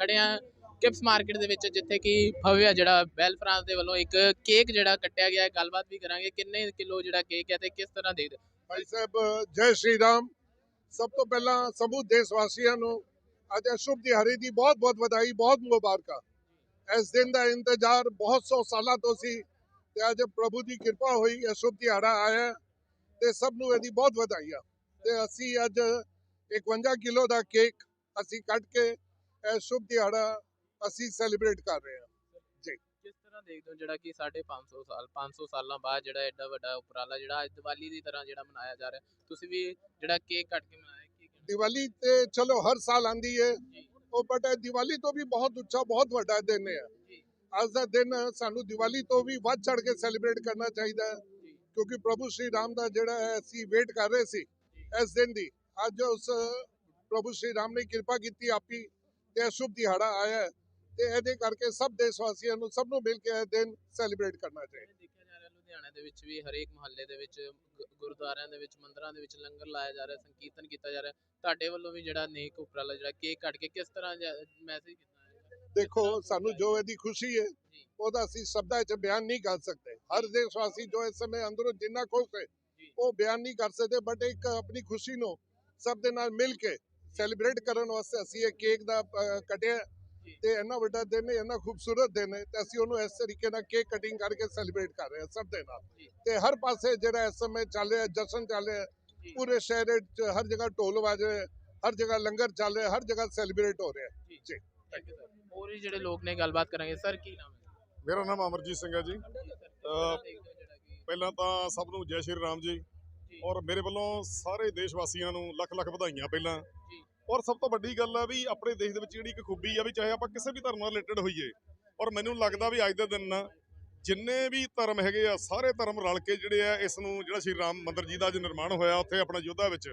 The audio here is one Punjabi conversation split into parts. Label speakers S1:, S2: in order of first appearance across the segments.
S1: ਖੜਿਆ ਕਿਪਸ ਮਾਰਕੀਟ ਦੇ ਵਿੱਚ, ਜਿੱਥੇ ਕਿ ਭਵਿਆ ਜਿਹੜਾ ਬੈਲ ਫਰਾਂਸ ਦੇ ਵੱਲੋਂ ਇੱਕ ਕੇਕ ਜਿਹੜਾ ਕੱਟਿਆ ਗਿਆ ਗੱਲਬਾਤ ਵੀ ਕਰਾਂਗੇ, ਕਿੰਨੇ ਕਿਲੋ ਜਿਹੜਾ ਕੇਕ ਹੈ ਤੇ ਕਿਸ ਤਰ੍ਹਾਂ ਦੇ
S2: ਭਾਈ ਸਾਹਿਬ, ਜੈ ਸ਼੍ਰੀ ਰਾਮ। ਸਭ ਤੋਂ ਪਹਿਲਾਂ ਸਮੂਹ ਦੇਸ਼ ਵਾਸੀਆਂ ਨੂੰ ਅੱਜ ਇਹ ਸ਼ੁਭ ਦੀ ਬਹੁਤ ਬਹੁਤ ਵਧਾਈ, ਬਹੁਤ ਮੁਬਾਰਕਾਂ। ਇਸ ਦਿਨ ਦਾ ਇੰਤਜ਼ਾਰ ਬਹੁਤ ਸੌ ਸਾਲਾਂ ਤੋਂ ਸੀ ਤੇ ਅੱਜ ਪ੍ਰਭੂ ਦੀ ਕਿਰਪਾ ਹੋਈ ਅਸ਼ੁਭ ਦਿਹਾੜਾ ਆਇਆ ਤੇ ਸਭ ਨੂੰ ਇਹਦੀ ਬਹੁਤ ਵਧਾਈਆਂ ਤੇ ਅਸੀਂ ਅੱਜ 51 ਕਿਲੋ ਦਾ ਕੇਕ ਅਸੀਂ ਕੱਟ ਕੇ ਇਹ ਸ਼ੁਭ ਦਿਹਾੜਾ ਅਸੀਂ ਸੈਲੀਬ੍ਰੇਟ ਕਰ ਰਹੇ ਹਾਂ।
S1: ਕਿਸ ਤਰ੍ਹਾਂ ਦੇਖਦੇ ਹੋ ਜਿਹੜਾ ਕਿ ਸਾਡੇ 500 ਸਾਲ 500 ਸਾਲਾਂ ਬਾਅਦ ਜਿਹੜਾ ਐਡਾ ਵੱਡਾ ਉਪਰਾਲਾ ਜਿਹੜਾ ਅੱਜ ਦੀਵਾਲੀ ਦੀ ਤਰ੍ਹਾਂ ਜਿਹੜਾ ਮਨਾਇਆ ਜਾ ਰਿਹਾ ਤੁਸੀਂ ਵੀ ਜਿਹੜਾ ਕੇਕ ਕੱਟ ਕੇ ਮਨਾਇਆ ਕੀ
S2: ਦੀਵਾਲੀ ਤੇ ਚਲੋ ਹਰ ਸਾਲ ਆਂਦੀ ਹੈ।
S1: ਜੀ।
S2: ਉਹ ਬਟ ਦੀਵਾਲੀ ਤੋਂ ਵੀ ਬਹੁਤ ਉੱਚਾ ਬਹੁਤ ਵੱਡਾ ਦਿਨ ਹੈ।
S1: ਜੀ।
S2: ਅੱਜ ਦਾ ਦਿਨ ਸਾਨੂੰ ਦੀਵਾਲੀ ਤੋਂ ਵੀ ਵੱਧ ਚੜ ਕੇ ਸੈਲੀਬ੍ਰੇਟ ਕਰਨਾ ਚਾਹੀਦਾ ਹੈ।
S1: ਜੀ।
S2: ਕਿਉਂਕਿ ਪ੍ਰਭੂ ਸ਼੍ਰੀ ਰਾਮ ਦਾ ਜਿਹੜਾ ਹੈ ਅਸੀਂ ਵੇਟ ਕਰ ਰਹੇ ਸੀ ਇਸ ਦਿਨ ਦੀ। ਅੱਜ ਉਸ ਪ੍ਰਭੂ ਸ਼੍ਰੀ ਰਾਮ ਨੇ ਕਿਰਪਾ ਕੀਤੀ ਆਪੀ ਤੇ ਸ਼ੁਭ ਦਿਹਾੜਾ ਆਇਆ ਹੈ ਤੇ ਇਹਦੇ ਕਰਕੇ ਸਭ ਦੇਸ਼ ਵਾਸੀਆਂ ਨੂੰ ਸਭ ਨੂੰ ਮਿਲ ਕੇ ਇਹ ਦਿਨ ਸੈਲੀਬ੍ਰੇਟ ਕਰਨਾ ਚਾਹੀਦਾ
S1: ਦੇਖਿਆ ਜਾ ਰਿਹਾ ਲੁਧਿਆਣਾ ਦੇ ਵਿੱਚ ਵੀ ਹਰੇਕ ਮੁਹੱਲੇ ਦੇ ਵਿੱਚ ਗੁਰਦੁਆਰਿਆਂ ਦੇ ਵਿੱਚ ਮੰਦਿਰਾਂ ਦੇ ਵਿੱਚ ਲੰਗਰ ਲਾਇਆ ਜਾ ਰਿਹਾ ਸੰਕੀਰਤਨ ਕੀਤਾ ਜਾ ਰਿਹਾ। ਤੁਹਾਡੇ ਵੱਲੋਂ ਵੀ ਜਿਹੜਾ ਨੇਕ ਉਪਰਾਲਾ ਜਿਹੜਾ ਕੇਕ ਕੱਟ ਕੇ ਕਿਸ ਤਰ੍ਹਾਂ ਮੈਸੇਜ ਕੀਤਾ
S2: ਦੇਖੋ ਸਾਨੂੰ ਜੋ ਇਹਦੀ ਖੁਸ਼ੀ ਹੈ ਉਹਦਾ ਅਸੀਂ ਸ਼ਬਦਾਂ 'ਚ ਬਿਆਨ ਨਹੀਂ ਕਰ ਸਕਦੇ। ਹਰ ਦੇਸ਼ ਵਾਸੀ ਜੋ ਇਸ ਸਮੇਂ ਅੰਦਰੋਂ ਜਿੰਨਾ ਖੁਸ਼ ਹੈ। ਉਹ ਬਿਆਨ ਨਹੀਂ ਕਰ ਸਕਦੇ ਬਟ ਇੱਕ ਆਪਣੀ ਖੁਸ਼ੀ ਨੂੰ ਸਭ ਦੇ ਨਾਲ ਮਿਲ ਕੇ ਸੈਲੀਬ੍ਰੇਟ ਕਰਨ ਵਾਸਤੇ ਅਸੀਂ ਇਹ ਕੇਕ ਦਾ ਕੱਟਿਆ। ਤੇ ਇੰਨਾ ਵੱਡਾ ਦਿਨ ਹੈ ਇੰਨਾ ਖੂਬਸੂਰਤ ਦਿਨ ਹੈ ਤੇ ਅਸੀਂ ਉਹਨੂੰ ਇਸ ਤਰੀਕੇ ਨਾਲ ਕੇਕ ਕਟਿੰਗ ਕਰਕੇ ਸੈਲੀਬ੍ਰੇਟ ਕਰ ਰਹੇ ਹਾਂ ਸਭ ਦੇ ਨਾਲ। ਤੇ ਹਰ ਪਾਸੇ ਜਿਹੜਾ ਇਸ ਸਮੇਂ ਚੱਲ ਰਿਹਾ ਜਸ਼ਨ ਚੱਲ ਰਿਹਾ। ਪੂਰੇ ਸ਼ਹਿਰ ਵਿੱਚ ਹਰ ਜਗ੍ਹਾ ਢੋਲ ਵੱਜ ਰਹੇ ਹਰ ਜਗ੍ਹਾ ਲੰਗਰ ਚੱਲ ਰਿਹਾ ਹਰ ਜਗ੍ਹਾ ਸੈਲੀਬ੍ਰੇਟ ਹੋ ਰਿਹਾ
S1: ਜੀ. ਹੋਰ ਵੀ ਜਿਹੜੇ ਲੋਕ ਨੇ ਗੱਲਬਾਤ ਕਰਾਂਗੇ ਸਰ ਕੀ ਨਾਮ ਹੈ
S3: ਮੇਰਾ ਨਾਮ ਅਮਰਜੀਤ ਸਿੰਘ ਹੈ ਜੀ ਪਹਿਲਾਂ ਤਾਂ ਸਭ ਨੂੰ ਜੈ ਸ਼੍ਰੀ ਰਾਮ ਜੀ। ਔਰ ਮੇਰੇ ਵੱਲੋਂ ਸਾਰੇ ਦੇਸ਼ ਵਾਸੀਆਂ ਨੂੰ ਲੱਖ ਲੱਖ ਵਧਾਈਆਂ ਪਹਿਲਾਂ। ਔਰ ਸਭ ਤੋਂ ਵੱਡੀ ਗੱਲ ਆ ਵੀ ਆਪਣੇ ਦੇਸ਼ ਦੇ ਵਿੱਚ ਜਿਹੜੀ ਇੱਕ ਖੂਬੀ ਆ ਵੀ ਚਾਹੇ ਆਪਾਂ ਕਿਸੇ ਵੀ ਧਰਮ ਨਾਲ ਰਿਲੇਟਡ ਹੋਈਏ ਔਰ ਮੈਨੂੰ ਲੱਗਦਾ ਵੀ ਅੱਜ ਦੇ ਦਿਨ ਜਿੰਨੇ ਵੀ ਧਰਮ ਹੈਗੇ ਆ ਸਾਰੇ ਧਰਮ ਰਲ ਕੇ ਜਿਹੜੇ ਆ ਇਸ ਨੂੰ ਜਿਹੜਾ ਸ਼੍ਰੀ ਰਾਮ ਮੰਦਿਰ ਜੀ ਦਾ ਜੋ ਨਿਰਮਾਣ ਹੋਇਆ ਉੱਥੇ ਆਪਣਾ ਯੋਧਾ ਵਿੱਚ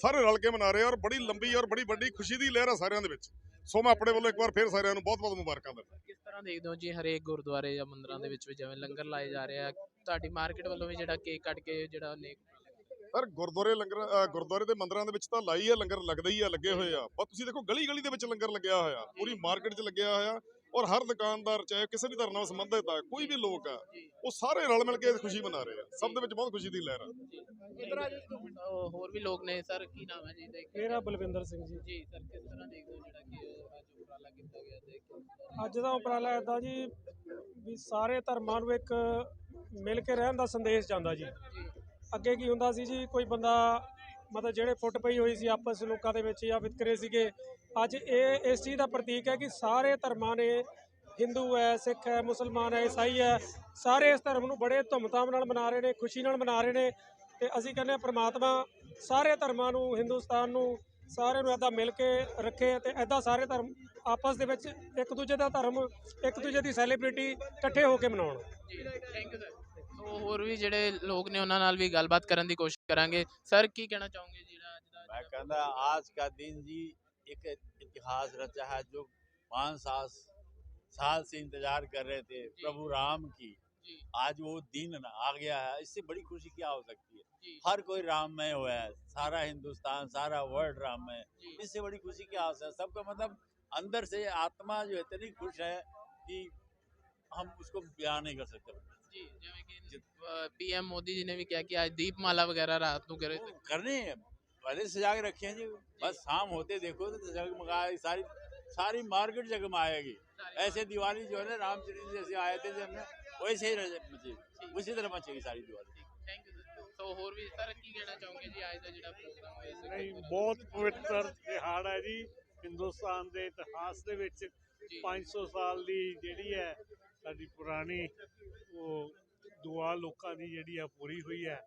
S3: ਸਾਰੇ ਰਲ ਕੇ ਮਨਾ ਰਹੇ ਔਰ ਬੜੀ ਲੰਬੀ ਔਰ ਬੜੀ ਵੱਡੀ ਖੁਸ਼ੀ ਦੀ ਲਹਿਰ ਆ ਸਾਰਿਆਂ ਦੇ ਵਿੱਚ। ਸੋ ਮੈਂ ਆਪਣੇ ਵੱਲੋਂ ਇੱਕ ਵਾਰ ਫੇਰ ਸਾਰਿਆਂ ਨੂੰ ਬਹੁਤ ਬਹੁਤ ਮੁਬਾਰਕਾਂ ਦਿੰਦਾ।
S1: ਕਿਸ ਤਰ੍ਹਾਂ ਦੇਖਦੇ ਹੋ ਜੀ ਹਰੇਕ ਗੁਰਦੁਆਰੇ ਜਾਂ ਮੰਦਿਰਾਂ ਦੇ ਵਿੱਚ ਵੀ ਜਿਵੇਂ ਲੰਗਰ ਲਾਏ ਜਾ ਰਹੇ ਆ? ਤੁਹਾਡੀ ਮਾਰਕੀਟ ਵੱਲੋਂ ਵੀ ਜਿਹੜਾ ਕੇਕ ਕੱਟ ਕੇ ਜਿਹੜਾ ਨੇਕ
S3: ਪਰ ਗੁਰਦੁਆਰੇ ਲੰਗਰ ਗੁਰਦੁਆਰੇ ਦੇ ਮੰਦਿਰਾਂ ਦੇ ਵਿੱਚ ਤਾਂ ਲਾਈ ਆ ਲੰਗਰ ਲੱਗਦਾ ਹੀ ਆ ਲੱਗੇ ਹੋਏ ਆ। ਪਰ ਤੁਸੀਂ ਦੇਖੋ ਗਲੀ ਗਲੀ ਦੇ ਵਿੱਚ ਲੰਗਰ ਲੱਗਿਆ ਹੋਇਆ ਪੂਰੀ ਮਾਰਕੀਟ 'ਚ ਲੱਗਿਆ ਹੋਇਆ ਔਰ ਹਰ ਦੁਕਾਨਦਾਰ ਚਾਹੇ ਕਿਸੇ ਵੀ ਧਰਮ ਨਾਲ ਸੰਬੰਧਿਤ ਆ ਕੋਈ ਵੀ ਲੋਕ ਆ ਉਹ ਸਾਰੇ ਰਲ ਮਿਲ ਕੇ ਖੁਸ਼ੀ ਮਨਾ ਰਹੇ ਆ। ਸਭ ਦੇ ਵਿੱਚ ਬਹੁਤ ਖੁਸ਼ੀ ਦੀ ਲਹਿਰ ਆ।
S1: ਉਹ ਹੋਰ ਵੀ ਲੋਕ ਨੇ ਸਰ ਕੀ ਨਾਮ ਹੈ ਜੀ ਦੇਖ
S4: ਮੇਰਾ ਬਲਵਿੰਦਰ ਸਿੰਘ ਜੀ।
S1: ਜੀ ਸਰ ਕਿਸ ਤਰ੍ਹਾਂ ਦੇਖਦੇ ਹੋ ਜਿਹੜਾ ਕਿ ਅੱਜ ਉਪਰਾਲਾ ਕੀਤਾ ਗਿਆ ਤੇ
S4: ਅੱਜ ਦਾ ਉਪਰਾਲਾ ਇਦਾਂ ਜੀ ਵੀ ਸਾਰੇ ਧਰਮਾਂ ਨੂੰ ਇੱਕ ਮਿਲ ਕੇ ਰਹਿਣ ਦਾ ਸੰਦੇਸ਼ ਜਾਂਦਾ ਜੀ। ਅੱਗੇ ਕੀ ਹੁੰਦਾ ਸੀ ਜੀ, ਕੋਈ ਬੰਦਾ ਮਤਲਬ ਜਿਹੜੇ ਫੁੱਟ ਪਈ ਹੋਈ ਸੀ ਆਪਸ ਲੋਕਾਂ ਦੇ ਵਿੱਚ ਜਾਂ ਵਿਤਕਰੇ ਸੀਗੇ, ਅੱਜ ਇਹ ਇਸ ਚੀਜ਼ ਦਾ ਪ੍ਰਤੀਕ ਹੈ ਕਿ ਸਾਰੇ ਧਰਮਾਂ ਨੇ, ਹਿੰਦੂ ਹੈ, ਸਿੱਖ ਹੈ, ਮੁਸਲਮਾਨ ਹੈ, ਈਸਾਈ ਹੈ, ਸਾਰੇ ਇਸ ਧਰਮ ਨੂੰ ਬੜੇ ਧੂਮਧਾਮ ਨਾਲ ਮਨਾ ਰਹੇ ਨੇ, ਖੁਸ਼ੀ ਨਾਲ ਮਨਾ ਰਹੇ ਨੇ ਤੇ ਅਸੀਂ ਕਹਿੰਦੇ ਹਾਂ ਪ੍ਰਮਾਤਮਾ ਸਾਰੇ ਧਰਮਾਂ ਨੂੰ, ਹਿੰਦੁਸਤਾਨ ਨੂੰ ਸਾਰਿਆਂ ਨੂੰ ਏਦਾਂ ਮਿਲ ਕੇ ਰੱਖੇ ਤੇ ਏਦਾਂ ਸਾਰੇ ਧਰਮ ਆਪਸ ਦੇ ਵਿੱਚ ਇੱਕ ਦੂਜੇ ਦਾ ਧਰਮ, ਇੱਕ ਦੂਜੇ ਦੀ ਸੈਲੀਬ੍ਰਿਟੀ ਇਕੱਠੇ ਹੋ ਕੇ ਮਨਾਉਣ।
S1: ਜੀ ਥੈਂਕ ਯੂ ਸਰ ਸੋ ਹੋਰ ਵੀ ਜਿਹੜੇ ਲੋਕ ਨੇ ਉਹਨਾਂ ਨਾਲ ਵੀ ਗੱਲਬਾਤ ਕਰਨ ਦੀ ਕੋਸ਼ਿਸ਼ ਕਰਾਂਗੇ ਸਰ ਕੀ ਕਹਿਣਾ ਚਾਹੋਗੇ ਜਿਹੜਾ ਅੱਜ ਦਾ
S5: मैं कहना आज का दिन जी एक इतिहास रचा है जो पाँच साल साल से इंतजार कर रहे थे प्रभु राम की
S1: जी
S5: आज वो दिन न- आ गया है इससे बड़ी खुशी क्या हो सकती है
S1: जी
S5: हर कोई राममय हुआ है सारा हिंदुस्तान सारा वर्ल्ड राममय
S1: जी
S5: इससे बड़ी खुशी क्या हो सकती है सबका मतलब अंदर से आत्मा जो है इतनी खुश है कि हम उसको बयान नहीं कर सकते
S1: ਜੀ ਜਿਵੇਂ ਕਿ ਪੀਐਮ ਮੋਦੀ ਜੀ ਨੇ ਵੀ ਕਿਹਾ ਕਿ ਅੱਜ ਦੀਪਮਾਲਾ ਵਗੈਰਾ ਰਾਤ ਨੂੰ ਕਰੇ
S5: वो करने हैं पहले से सजा के रखे हैं जी बस शाम होते देखो तो जगमगा सारी सारी मार्केट जगमगाएगी ऐसे दिवाली जो है ना रामचंद्र जी जैसे आए थे जब में वैसे ही रह- मचे उसी तरह मचेगी सारी Diwali
S1: thank you sir so ਹੋਰ ਵੀ ਸਰ ਕੀ ਕਹਿਣਾ ਚਾਹੋਗੇ ਜੀ ਅੱਜ ਦਾ ਜਿਹੜਾ ਪ੍ਰੋਗਰਾਮ ਹੋਇਆ ਸੀ
S6: ਨਹੀਂ ਬਹੁਤ ਪਵਿੱਤਰ ਦਿਹਾੜਾ ਹੈ ਜੀ ਹਿੰਦੁਸਤਾਨ ਦੇ ਇਤਿਹਾਸ ਦੇ ਵਿੱਚ
S1: ਜੀ
S6: 500 ਸਾਲ ਦੀ ਜਿਹੜੀ ਹੈ ਸਾਡੀ ਪੁਰਾਣੀ ਉਹ ਦੁਆ ਲੋਕਾਂ ਦੀ ਜਿਹੜੀ ਆ ਪੂਰੀ ਹੋਈ ਹੈ।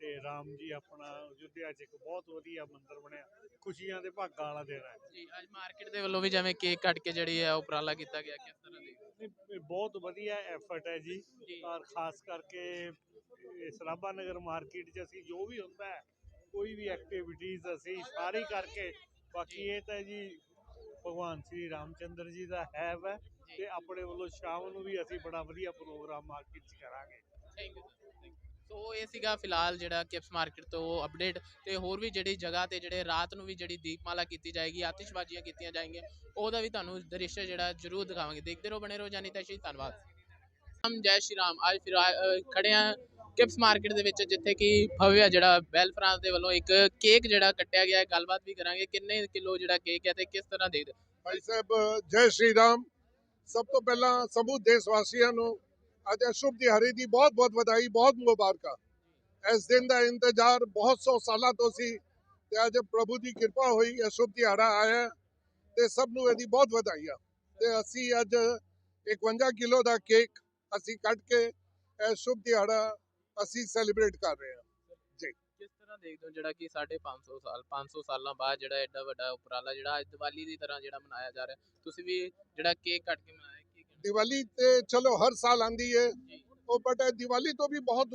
S6: ਤੇ ਰਾਮ ਜੀ ਆਪਣਾ ਅਯੁੱਧਿਆ 'ਚ ਇੱਕ ਬਹੁਤ ਵਧੀਆ ਮੰਦਿਰ ਬਣਿਆ। ਖੁਸ਼ੀਆਂ ਦੇ ਭਾਗਾਂ ਵਾਲਾ ਦਿਨ ਹੈ।
S1: ਜੀ ਅੱਜ ਮਾਰਕੀਟ ਦੇ ਵੱਲੋਂ ਵੀ ਜਿਵੇਂ ਕੇਕ ਕੱਟ ਕੇ ਜਿਹੜੀ ਹੈ ਉਪਰਾਲਾ ਕੀਤਾ ਗਿਆ ਕਿਸ ਤਰ੍ਹਾਂ ਦੇ?
S6: ਇਹ ਬਹੁਤ ਵਧੀਆ ਐਫਰਟ ਹੈ ਜੀ।
S1: ਜੀ।
S6: ਔਰ ਖਾਸ ਕਰਕੇ ਸਰਾਭਾ ਨਗਰ ਮਾਰਕੀਟ 'ਚ ਅਸੀਂ ਜੋ ਵੀ ਹੁੰਦਾ ਹੈ ਕੋਈ ਵੀ ਐਕਟੀਵਿਟੀਜ਼ ਅਸੀਂ ਸਾਰੀ ਕਰਕੇ ਬਾਕੀ ਇਹ ਤਾਂ ਜੀ ਭਗਵਾਨ ਸ੍ਰੀ ਰਾਮਚੰਦਰ ਜੀ ਦਾ ਹੈ ਵੈ ਤੇ ਆਪਣੇ ਵੱਲੋਂ ਸ਼ਾਮ ਨੂੰ ਵੀ ਅਸੀਂ ਬੜਾ ਵਧੀਆ ਪ੍ਰੋਗਰਾਮ ਮਾਰਕੀਟ 'ਚ ਕਰਾਂਗੇ।
S1: ਥੈਂਕ ਯੂ ਸੋ ਇਹ ਸੀਗਾ ਫਿਲਹਾਲ ਜਿਹੜਾ ਕਿਪਸ ਮਾਰਕੀਟ ਤੋਂ ਅਪਡੇਟ ਤੇ ਹੋਰ ਵੀ ਜਿਹੜੀ ਜਗ੍ਹਾ ਤੇ ਜਿਹੜੇ ਰਾਤ ਨੂੰ ਵੀ ਜਿਹੜੀ ਦੀਪਮਾਲਾ ਕੀਤੀ ਜਾਏਗੀ ਆਤਿਸ਼ਬਾਜ਼ੀਆਂ ਕੀਤੀਆਂ ਜਾਣਗੀਆਂ ਉਹਦਾ ਵੀ ਤੁਹਾਨੂੰ ਦ੍ਰਿਸ਼ ਜਿਹੜਾ ਜ਼ਰੂਰ ਦਿਖਾਵਾਂਗੇ। ਦੇਖਦੇ ਰਹੋ ਬਣੇ ਰਹੋ ਜਾਨੀ ਤਾਸ਼ੀ ਧੰਨਵਾਦ। ਹਮ ਜੈ ਸ਼੍ਰੀ ਰਾਮ। ਅੱਜ ਫਿਰ ਖੜੇ ਆ ਕਿਪਸ ਮਾਰਕੀਟ ਦੇ ਵਿੱਚ ਜਿੱਥੇ ਕਿ ਭਵਿਆ ਜਿਹੜਾ ਬੈਲ ਫਰਾਂਸ ਦੇ ਵੱਲੋਂ ਇੱਕ ਕੇਕ ਜਿਹੜਾ ਕੱਟਿਆ ਗਿਆ ਹੈ, ਗੱਲਬਾਤ ਵੀ ਕਰਾਂਗੇ, ਕਿੰਨੇ ਕਿਲੋ ਜਿਹੜਾ ਕੇਕ ਹੈ ਤੇ ਕਿਸ ਤਰ੍ਹਾਂ ਦੇਖਦੇ
S2: ਭਾਈ ਸਾਹਿਬ, ਜੈ ਸ਼੍ਰੀ ਰਾਮ। ਸਭ ਤੋਂ ਪਹਿਲਾਂ ਸਮੂਹ ਦੇਸ਼ ਵਾਸੀਆਂ ਨੂੰ ਅੱਜ ਇਹ ਸ਼ੁਭ ਦੀ ਬਹੁਤ ਬਹੁਤ ਵਧਾਈ, ਬਹੁਤ ਮੁਬਾਰਕਾਂ। ਇਸ ਦਿਨ ਦਾ ਇੰਤਜ਼ਾਰ ਬਹੁਤ ਸੌ ਸਾਲਾਂ ਤੋਂ ਸੀ ਤੇ ਅੱਜ ਪ੍ਰਭੂ ਦੀ ਕਿਰਪਾ ਹੋਈ ਅਸ਼ੁਭ ਦਿਹਾੜਾ ਆਇਆ ਤੇ ਸਭ ਨੂੰ ਇਹਦੀ ਬਹੁਤ ਵਧਾਈਆਂ ਤੇ ਅਸੀਂ ਅੱਜ 51 ਕਿਲੋ ਦਾ ਕੇਕ ਅਸੀਂ ਕੱਟ ਕੇ ਇਹ ਸ਼ੁਭ ਦਿਹਾੜਾ ਅਸੀਂ ਸੈਲੀਬ੍ਰੇਟ ਕਰ ਰਹੇ ਹਾਂ
S1: ਕਿਸ ਤਰ੍ਹਾਂ ਦੇਖਦੇ ਹੋ ਜਿਹੜਾ ਕਿ 550 ਸਾਲ 500 ਸਾਲਾਂ ਬਾਅਦ ਜਿਹੜਾ ਐਡਾ ਵੱਡਾ ਉਪਰਾਲਾ ਜਿਹੜਾ ਅੱਜ ਦੀਵਾਲੀ ਦੀ ਤਰ੍ਹਾਂ ਜਿਹੜਾ ਮਨਾਇਆ ਜਾ ਰਿਹਾ ਤੁਸੀਂ ਵੀ ਜਿਹੜਾ ਕੇਕ ਕੱਟ ਕੇ ਮਨਾਇਆ ਕੀ ਕਹਿਣਾ?
S2: ਦੀਵਾਲੀ ਤੇ ਚਲੋ ਹਰ ਸਾਲ ਆਂਦੀ ਹੈ
S1: ਜੀ।
S2: ਉਹ ਬਟ ਇਹ ਦੀਵਾਲੀ ਤੋਂ ਵੀ ਬਹੁਤ